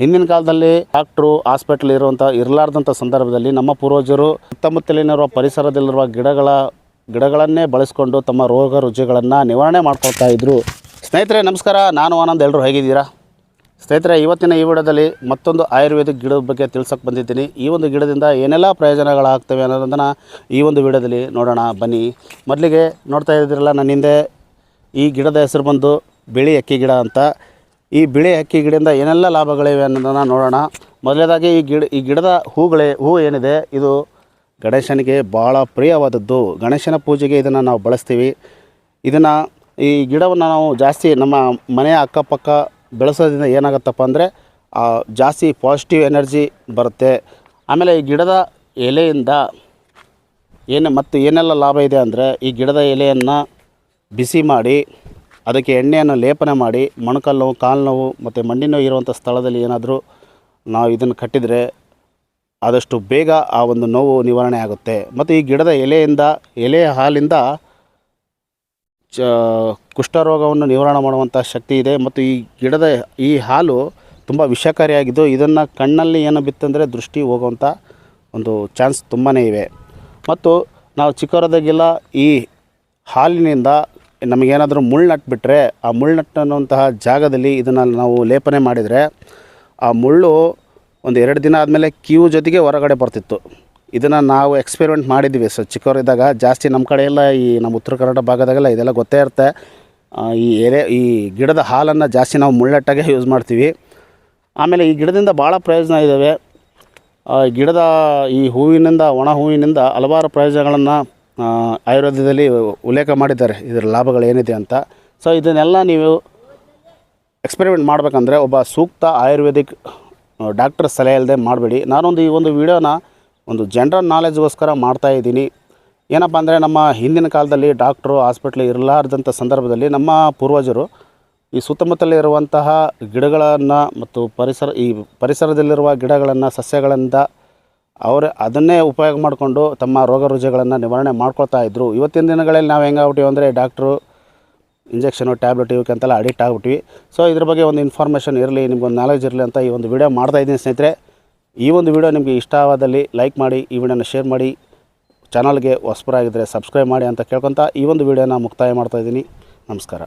ಹಿಂದಿನ ಕಾಲದಲ್ಲಿ doctor, hospital ಇರುವಂಥ ಇರಲಾರ್ದಂಥ ಸಂದರ್ಭದಲ್ಲಿ ನಮ್ಮ ಪೂರ್ವಜರು ಸುತ್ತಮುತ್ತಲಿನಿರುವ ಪರಿಸರದಲ್ಲಿರುವ ಗಿಡಗಳ, ಗಿಡಗಳನ್ನೇ ಬಳಸ್ಕೊಂಡು ತಮ್ಮ ರೋಗ ರುಜಿಗಳನ್ನು ನಿವಾರಣೆ ಮಾಡ್ಕೊಳ್ತಾ ಇದ್ದರು ಸ್ನೇಹಿತರೆ, ನಮಸ್ಕಾರ. ನಾನು ಆನಂದ್. ಎಲ್ಲರೂ ಹೇಗಿದ್ದೀರಾ? ಸ್ನೇಹಿತರೆ, ಇವತ್ತಿನ ಈ ವಿಡಿಯೋದಲ್ಲಿ ಮತ್ತೊಂದು ಆಯುರ್ವೇದಿಕ್ ಗಿಡದ ಬಗ್ಗೆ ತಿಳ್ಸೋಕೆ ಬಂದಿದ್ದೀನಿ. ಈ ಒಂದು ಗಿಡದಿಂದ ಏನೆಲ್ಲ ಪ್ರಯೋಜನಗಳಾಗ್ತವೆ ಅನ್ನೋದನ್ನು ಈ ಒಂದು ವಿಡಿಯೋದಲ್ಲಿ ನೋಡೋಣ. ಬನ್ನಿ. ಮೊದಲಿಗೆ ನೋಡ್ತಾ ಇದ್ದೀರಲ್ಲ, ನನ್ನ ಹಿಂದೆ ಈ ಗಿಡದ ಹೆಸರು ಬಂದು ಬಿಳಿ ಅಕ್ಕಿ ಗಿಡ ಅಂತ. ಈ ಬಿಳಿ ಹಕ್ಕಿ ಗಿಡದಿಂದ ಏನೆಲ್ಲ ಲಾಭಗಳಿವೆ ಅನ್ನೋದನ್ನು ನೋಡೋಣ. ಮೊದಲನೇದಾಗಿ ಈ ಗಿಡ, ಈ ಗಿಡದ ಹೂಗಳೇ, ಹೂ ಏನಿದೆ, ಇದು ಗಣೇಶನಿಗೆ ಭಾಳ ಪ್ರಿಯವಾದದ್ದು. ಗಣೇಶನ ಪೂಜೆಗೆ ಇದನ್ನು ನಾವು ಬಳಸ್ತೀವಿ. ಇದನ್ನು, ಈ ಗಿಡವನ್ನು ನಾವು ಜಾಸ್ತಿ ನಮ್ಮ ಮನೆಯ ಅಕ್ಕಪಕ್ಕ ಬೆಳೆಸೋದ್ರಿಂದ ಏನಾಗುತ್ತಪ್ಪ ಅಂದರೆ ಜಾಸ್ತಿ ಪಾಸಿಟಿವ್ ಎನರ್ಜಿ ಬರುತ್ತೆ. ಆಮೇಲೆ ಈ ಗಿಡದ ಎಲೆಯಿಂದ ಏನು, ಮತ್ತು ಏನೆಲ್ಲ ಲಾಭ ಇದೆ ಅಂದರೆ, ಈ ಗಿಡದ ಎಲೆಯನ್ನು ಬಿಸಿ ಮಾಡಿ ಅದಕ್ಕೆ ಎಣ್ಣೆಯನ್ನು ಲೇಪನ ಮಾಡಿ ಮೊಣಕಾಲು ನೋವು ಕಾಲು ನೋವು ಮತ್ತು ಮಂಡಿ ಇರುವಂಥ ಸ್ಥಳದಲ್ಲಿ ಏನಾದರೂ ನಾವು ಇದನ್ನು ಕಟ್ಟಿದರೆ ಆದಷ್ಟು ಬೇಗ ಆ ಒಂದು ನೋವು ನಿವಾರಣೆ ಆಗುತ್ತೆ. ಮತ್ತು ಈ ಗಿಡದ ಎಲೆಯಿಂದ ಎಲೆಯ ಹಾಲಿಂದ ಚ, ಕುಷ್ಠರೋಗವನ್ನು ನಿವಾರಣೆ ಮಾಡುವಂಥ ಶಕ್ತಿ ಇದೆ. ಮತ್ತು ಈ ಗಿಡದ ಈ ಹಾಲು ತುಂಬ ವಿಷಕಾರಿಯಾಗಿದ್ದು ಇದನ್ನು ಕಣ್ಣಲ್ಲಿ ಏನು ಬಿತ್ತಂದರೆ ದೃಷ್ಟಿ ಹೋಗುವಂಥ ಒಂದು ಚಾನ್ಸ್ ತುಂಬಾ ಇವೆ. ಮತ್ತು ನಾವು ಚಿಕ್ಕವರದಾಗೆಲ್ಲ ಈ ಹಾಲಿನಿಂದ ನಮಗೇನಾದರೂ ಮುಳ್ಳುನಟ್ಬಿಟ್ರೆ ಆ ಮುಳ್ಳುನಟ್ಟು ಅನ್ನುವಂತಹ ಜಾಗದಲ್ಲಿ ಇದನ್ನು ನಾವು ಲೇಪನೆ ಮಾಡಿದರೆ ಆ ಮುಳ್ಳು ಒಂದು ಎರಡು ದಿನ ಆದಮೇಲೆ ಕ್ಯೂ ಜೊತೆಗೆ ಹೊರಗಡೆ ಬರ್ತಿತ್ತು. ಇದನ್ನು ನಾವು ಎಕ್ಸ್ಪೆರಿಮೆಂಟ್ ಮಾಡಿದ್ವಿ. ಸೊ ಚಿಕ್ಕವರಿದ್ದಾಗ ಜಾಸ್ತಿ ನಮ್ಮ ಕಡೆ ಎಲ್ಲ ಈ ನಮ್ಮ ಉತ್ತರ ಕನ್ನಡ ಭಾಗದಾಗೆಲ್ಲ ಇದೆಲ್ಲ ಗೊತ್ತೇ ಇರುತ್ತೆ. ಈ ಎಲೆ ಈ ಗಿಡದ ಹಾಲನ್ನು ಜಾಸ್ತಿ ನಾವು ಮುಳ್ಳಟ್ಟಾಗೆ ಯೂಸ್ ಮಾಡ್ತೀವಿ. ಆಮೇಲೆ ಈ ಗಿಡದಿಂದ ಭಾಳ ಪ್ರಯೋಜನ ಇದ್ದಾವೆ ಗಿಡದ ಈ ಹೂವಿನಿಂದ, ಒಣ ಹೂವಿನಿಂದ ಹಲವಾರು ಪ್ರಯೋಜನಗಳನ್ನು ಆಯುರ್ವೇದದಲ್ಲಿ ಉಲ್ಲೇಖ ಮಾಡಿದ್ದಾರೆ. ಇದರ ಲಾಭಗಳು ಏನಿದೆ ಅಂತ. ಸೊ ಇದನ್ನೆಲ್ಲ ನೀವು ಎಕ್ಸ್ಪೆರಿಮೆಂಟ್ ಮಾಡಬೇಕಂದ್ರೆ ಒಬ್ಬ ಸೂಕ್ತ ಆಯುರ್ವೇದಿಕ್ ಡಾಕ್ಟರ್ ಸಲಹೆ ಇಲ್ಲದೆ ಮಾಡಬೇಡಿ. ನಾನೊಂದು ಈ ಒಂದು ವಿಡಿಯೋನ ಒಂದು ಜನರಲ್ ನಾಲೆಜ್ಗೋಸ್ಕರ ಮಾಡ್ತಾ ಇದ್ದೀನಿ. ಏನಪ್ಪ ಅಂದರೆ ನಮ್ಮ ಹಿಂದಿನ ಕಾಲದಲ್ಲಿ ಡಾಕ್ಟ್ರು ಹಾಸ್ಪಿಟ್ಲ್ ಇರಲಾರ್ದಂಥ ಸಂದರ್ಭದಲ್ಲಿ ನಮ್ಮ ಪೂರ್ವಜರು ಈ ಸುತ್ತಮುತ್ತಲಿರುವಂತಹ ಗಿಡಗಳನ್ನು ಮತ್ತು ಪರಿಸರ, ಈ ಪರಿಸರದಲ್ಲಿರುವ ಗಿಡಗಳನ್ನು, ಸಸ್ಯಗಳಿಂದ ಅವರೇ ಅದನ್ನೇ ಉಪಯೋಗ ಮಾಡಿಕೊಂಡು ತಮ್ಮ ರೋಗ ರುಜಿಗಳನ್ನು ನಿವಾರಣೆ ಮಾಡ್ಕೊಳ್ತಾ ಇದ್ದರು ಇವತ್ತಿನ ದಿನಗಳಲ್ಲಿ ನಾವು ಹೆಂಗಾಗ್ಬಿಟ್ಟಿವಿ ಅಂದರೆ ಡಾಕ್ಟ್ರು ಇಂಜೆಕ್ಷನು, ಟ್ಯಾಬ್ಲೆಟ್ ಇವಕ್ಕೆಂತೆಲ್ಲ ಅಡಿಕ್ಟ್ ಆಗಿಬಿಟ್ವಿ ಸೊ ಇದ್ರ ಬಗ್ಗೆ ಒಂದು ಇನ್ಫಾರ್ಮೇಷನ್ ಇರಲಿ ನಿಮ್ಗೊಂದು ನಾಲೆಜ್ ಇರಲಿ ಅಂತ ಈ ಒಂದು ವಿಡಿಯೋ ಮಾಡ್ತಾ ಇದ್ದೀನಿ ಸ್ನೇಹಿತರೆ. ಈ ಒಂದು ವಿಡಿಯೋ ನಿಮಗೆ ಇಷ್ಟವಾದಲ್ಲಿ ಲೈಕ್ ಮಾಡಿ, ಈ ವಿಡಿಯೋನ ಶೇರ್ ಮಾಡಿ, ಚಾನಲ್ಗೆ ಹೊಸಬರಾಗಿದ್ದರೆ ಸಬ್ಸ್ಕ್ರೈಬ್ ಮಾಡಿ ಅಂತ ಕೇಳ್ಕೊತ ಈ ಒಂದು ವಿಡಿಯೋನ ಮುಕ್ತಾಯ ಮಾಡ್ತಾ ಇದ್ದೀನಿ. ನಮಸ್ಕಾರ.